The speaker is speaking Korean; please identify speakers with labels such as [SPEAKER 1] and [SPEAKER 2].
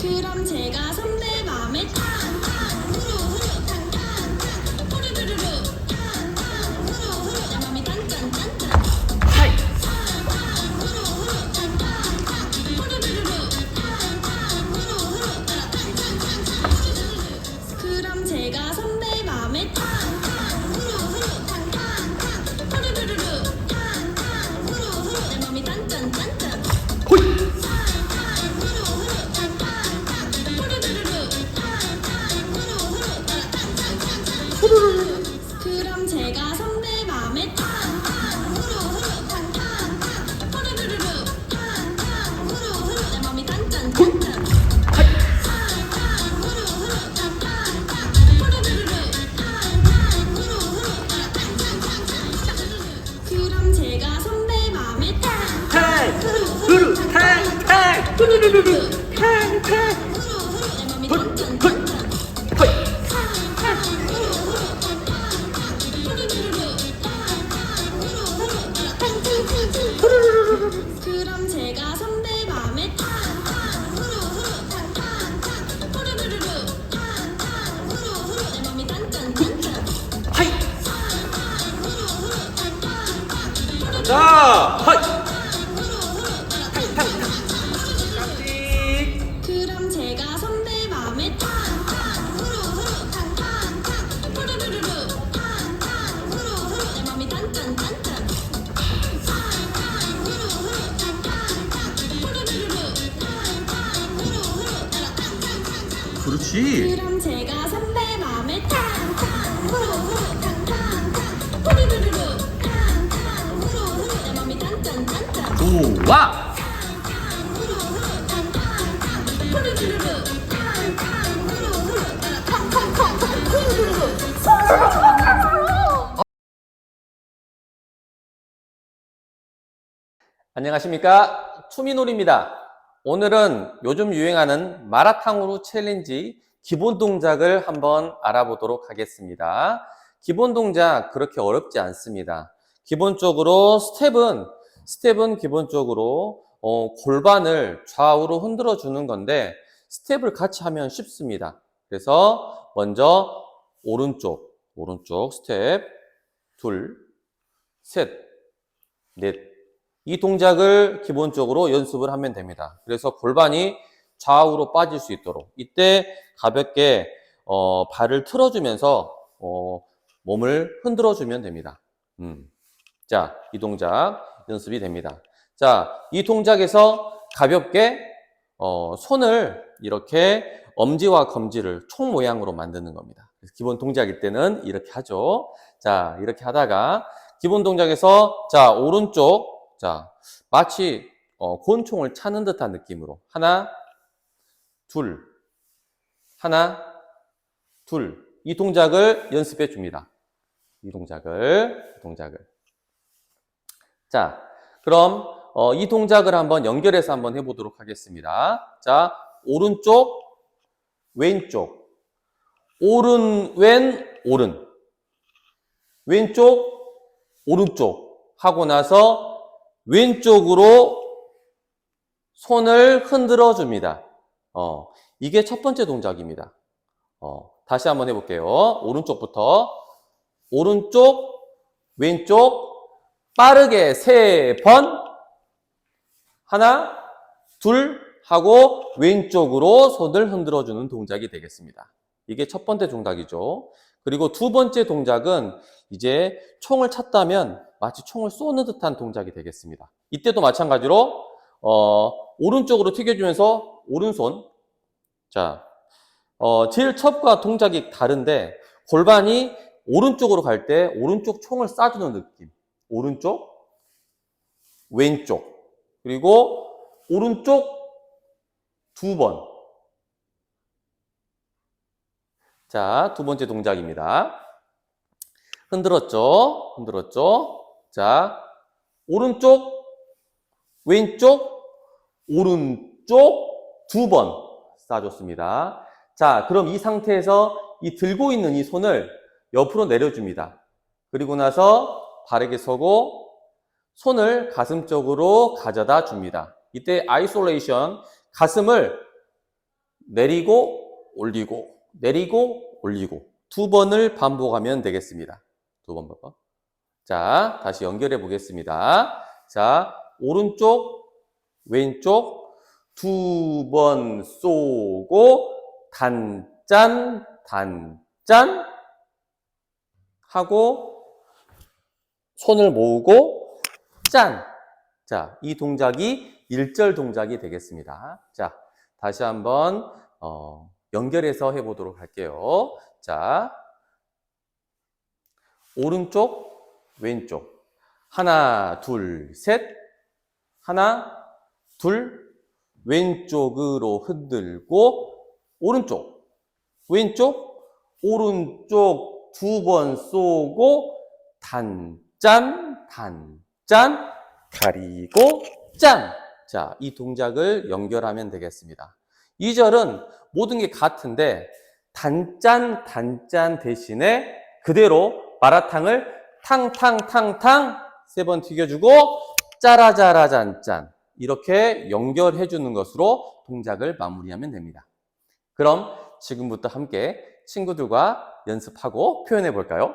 [SPEAKER 1] 그럼 제가 선배 맘에 탕 그럼 제가 선배 맘에 탕탕 후루 후루 탕탕탕 후루루루루 탕탕 후루 후루 내 맘이 딴짠딴짠 후루 후루 탕탕탕 후루루루루 탕탕 후루 후루 탕탕탕탕 그럼 제가 선배 맘에 탕탕
[SPEAKER 2] 탕. 후루 탕탕. 후루루루루 탕탕. 자. 하이. 깍지.
[SPEAKER 1] 그럼 제가 선배 맘에 탕탕 후루 후루 탕탕탕 후루루루루 탕탕 후루 후루 내 맘이 딴짠딴짠 후루 후루 탕탕탕 후루루루루 탕탕 후루 후루 탕탕탕탕
[SPEAKER 2] 그렇지.
[SPEAKER 1] 그럼 루루
[SPEAKER 3] 안녕하십니까? 추미놀입니다. 오늘은 요즘 유행하는 마라탕으로 챌린지 기본 동작을 한번 알아보도록 하겠습니다. 기본 동작 그렇게 어렵지 않습니다. 기본적으로 스텝은 스텝은 기본적으로 어, 골반을 좌우로 흔들어 주는 건데 스텝을 같이 하면 쉽습니다 그래서 먼저 오른쪽 오른쪽 스텝 둘 셋 넷 이 동작을 기본적으로 연습을 하면 됩니다. 그래서 골반이 좌우로 빠질 수 있도록 이때 가볍게 어, 발을 틀어주면서 어, 몸을 흔들어 주면 됩니다. 음. 자, 이 동작 연습이 됩니다. 자, 이 동작에서 가볍게 어, 손을 이렇게 엄지와 검지를 총 모양으로 만드는 겁니다. 기본 동작일 때는 이렇게 하죠. 자, 이렇게 하다가 기본 동작에서 자 오른쪽 자, 마치 어, 곤충을 차는 듯한 느낌으로 하나, 둘, 하나, 둘. 이 동작을 연습해 줍니다. 이 동작을, 이 동작을. 자, 그럼 어, 이 동작을 한번 연결해서 한번 해보도록 하겠습니다. 자, 오른쪽, 왼쪽, 오른, 왼, 오른, 왼쪽, 오른쪽 하고 나서 왼쪽으로 손을 흔들어 줍니다. 어, 이게 첫 번째 동작입니다. 어, 다시 한번 해볼게요. 오른쪽부터. 오른쪽, 왼쪽, 빠르게 세 번. 하나, 둘, 하고 왼쪽으로 손을 흔들어 주는 동작이 되겠습니다. 이게 첫 번째 동작이죠. 그리고 두 번째 동작은 이제 총을 찼다면 마치 총을 쏘는 듯한 동작이 되겠습니다. 이때도 마찬가지로 어, 오른쪽으로 튀겨주면서 오른손 자 어, 제일 첫과 동작이 다른데 골반이 오른쪽으로 갈 때 오른쪽 총을 쏴주는 느낌 오른쪽 왼쪽 그리고 오른쪽 두 번. 자, 두 번째 동작입니다. 흔들었죠? 흔들었죠? 자, 오른쪽, 왼쪽, 오른쪽 두번 쏴줬습니다. 자, 그럼 이 상태에서 이 들고 있는 이 손을 옆으로 내려줍니다. 그리고 나서 바르게 서고 손을 가슴 쪽으로 가져다 줍니다. 이때 아이솔레이션, 가슴을 내리고 올리고 내리고 올리고 두 번을 반복하면 되겠습니다. 두 번 반복. 자, 다시 연결해 보겠습니다. 자, 오른쪽, 왼쪽 두 번 쏘고 단짠, 단짠 하고 손을 모으고 짠. 자, 이 동작이 일절 동작이 되겠습니다. 자, 다시 한번 어, 연결해서 해보도록 할게요. 자, 오른쪽, 왼쪽. 하나, 둘, 셋. 하나, 둘. 왼쪽으로 흔들고, 오른쪽, 왼쪽, 오른쪽 두 번 쏘고, 단 짠, 단 짠, 가리고, 짠. 자, 이 동작을 연결하면 되겠습니다. 이 절은 모든 게 같은데, 단짠, 단짠 대신에 그대로 마라탕을 탕탕탕탕 세 번 튀겨주고 짜라짜라짠짠 이렇게 연결해 주는 것으로 동작을 마무리하면 됩니다. 그럼 지금부터 함께 친구들과 연습하고 표현해 볼까요?